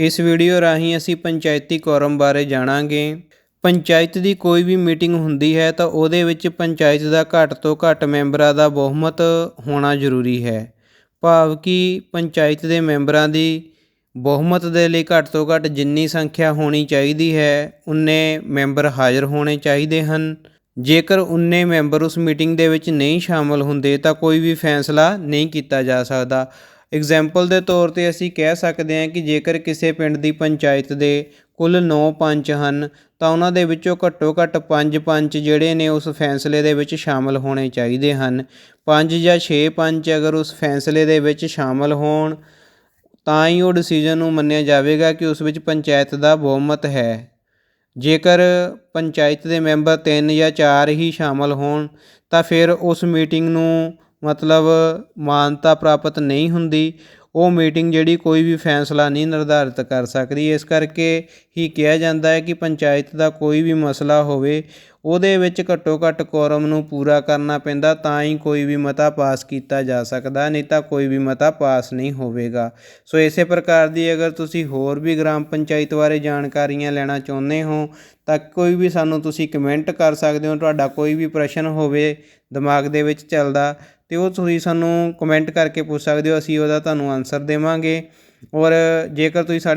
ਇਸ ਵੀਡੀਓ ਰਾਹੀਂ ਅਸੀਂ ਪੰਚਾਇਤੀ ਕੋਰਮ ਬਾਰੇ ਜਾਣਾਂਗੇ। ਪੰਚਾਇਤ ਦੀ ਕੋਈ ਵੀ ਮੀਟਿੰਗ ਹੁੰਦੀ ਹੈ ਤਾਂ ਉਹਦੇ ਵਿੱਚ ਪੰਚਾਇਤ ਦਾ ਘੱਟ ਤੋਂ ਘੱਟ ਮੈਂਬਰਾਂ ਦਾ ਬਹੁਮਤ ਹੋਣਾ ਜ਼ਰੂਰੀ ਹੈ। ਭਾਵ ਕਿ ਪੰਚਾਇਤ ਦੇ ਮੈਂਬਰਾਂ ਦੀ ਬਹੁਮਤ ਦੇ ਲਈ ਘੱਟ ਤੋਂ ਘੱਟ ਜਿੰਨੀ ਸੰਖਿਆ ਹੋਣੀ ਚਾਹੀਦੀ ਹੈ, ਉਨੇ ਮੈਂਬਰ ਹਾਜ਼ਰ ਹੋਣੇ ਚਾਹੀਦੇ ਹਨ। ਜੇਕਰ ਉਨੇ ਮੈਂਬਰ ਉਸ ਮੀਟਿੰਗ ਦੇ ਵਿੱਚ ਨਹੀਂ ਸ਼ਾਮਲ ਹੁੰਦੇ ਤਾਂ ਕੋਈ ਵੀ ਫੈਸਲਾ ਨਹੀਂ ਕੀਤਾ ਜਾ ਸਕਦਾ। ਐਗਜ਼ਾਮਪਲ ਦੇ ਤੌਰ ਤੇ ਅਸੀਂ ਕਹਿ ਸਕਦੇ ਹਾਂ ਕਿ ਜੇਕਰ ਕਿਸੇ ਪਿੰਡ ਦੀ ਪੰਚਾਇਤ ਦੇ ਕੁੱਲ 9 ਪੰਚ ਹਨ, ਤਾਂ ਉਹਨਾਂ ਦੇ ਵਿੱਚੋਂ ਘੱਟੋ ਘੱਟ 5 ਪੰਚ ਜਿਹੜੇ ਨੇ ਉਸ ਫੈਸਲੇ ਦੇ ਵਿੱਚ ਸ਼ਾਮਲ ਹੋਣੇ ਚਾਹੀਦੇ ਹਨ। 5 ਜਾਂ 6 ਪੰਚ ਅਗਰ ਉਸ ਫੈਸਲੇ ਦੇ ਵਿੱਚ ਸ਼ਾਮਲ ਹੋਣ, ਤਾਂ ਹੀ ਉਹ ਡਿਸੀਜਨ ਨੂੰ ਮੰਨਿਆ ਜਾਵੇਗਾ ਕਿ ਉਸ ਵਿੱਚ ਪੰਚਾਇਤ ਦਾ ਬਹੁਮਤ ਹੈ। ਜੇਕਰ ਪੰਚਾਇਤ ਦੇ ਮੈਂਬਰ 3 ਜਾਂ 4 ਹੀ ਸ਼ਾਮਲ ਹੋਣ, ਤਾਂ ਫਿਰ ਉਸ ਮੀਟਿੰਗ ਨੂੰ ਮਤਲਬ ਮਾਨਤਾ ਪ੍ਰਾਪਤ ਨਹੀਂ ਹੁੰਦੀ, ਉਹ ਮੀਟਿੰਗ ਜਿਹੜੀ ਕੋਈ ਵੀ ਫੈਸਲਾ ਨਹੀਂ ਨਿਰਧਾਰਿਤ ਕਰ ਸਕਦੀ। ਇਸ ਕਰਕੇ ਹੀ ਕਿਹਾ ਜਾਂਦਾ ਹੈ ਕਿ ਪੰਚਾਇਤ ਦਾ ਕੋਈ ਵੀ ਮਸਲਾ ਹੋਵੇ, ਉਹਦੇ ਵਿੱਚ ਘੱਟੋ ਘੱਟ ਕੋਰਮ ਨੂੰ ਪੂਰਾ ਕਰਨਾ ਪੈਂਦਾ, ਤਾਂ ਹੀ ਕੋਈ ਵੀ ਮਤਾ ਪਾਸ ਕੀਤਾ ਜਾ ਸਕਦਾ, ਨਹੀਂ ਤਾਂ ਕੋਈ ਵੀ ਮਤਾ ਪਾਸ ਨਹੀਂ ਹੋਵੇਗਾ। ਸੋ ਇਸੇ ਪ੍ਰਕਾਰ ਦੀ ਅਗਰ ਤੁਸੀਂ ਹੋਰ ਵੀ ਗ੍ਰਾਮ ਪੰਚਾਇਤ ਬਾਰੇ ਜਾਣਕਾਰੀਆਂ ਲੈਣਾ ਚਾਹੁੰਦੇ ਹੋ, ਤਾਂ ਕੋਈ ਵੀ ਸਾਨੂੰ ਤੁਸੀਂ ਕਮੈਂਟ ਕਰ ਸਕਦੇ ਹੋ। ਤੁਹਾਡਾ ਕੋਈ ਵੀ ਪ੍ਰਸ਼ਨ ਹੋਵੇ ਦਿਮਾਗ ਦੇ ਵਿੱਚ ਚੱਲਦਾ ਅਤੇ ਉਹ ਤੁਸੀਂ ਸਾਨੂੰ ਕਮੈਂਟ ਕਰਕੇ ਪੁੱਛ ਸਕਦੇ ਹੋ, ਅਸੀਂ ਉਹਦਾ ਤੁਹਾਨੂੰ ਆਨਸਰ ਦੇਵਾਂਗੇ। ਔਰ ਜੇਕਰ ਤੁਸੀਂ ਸਾਡੇ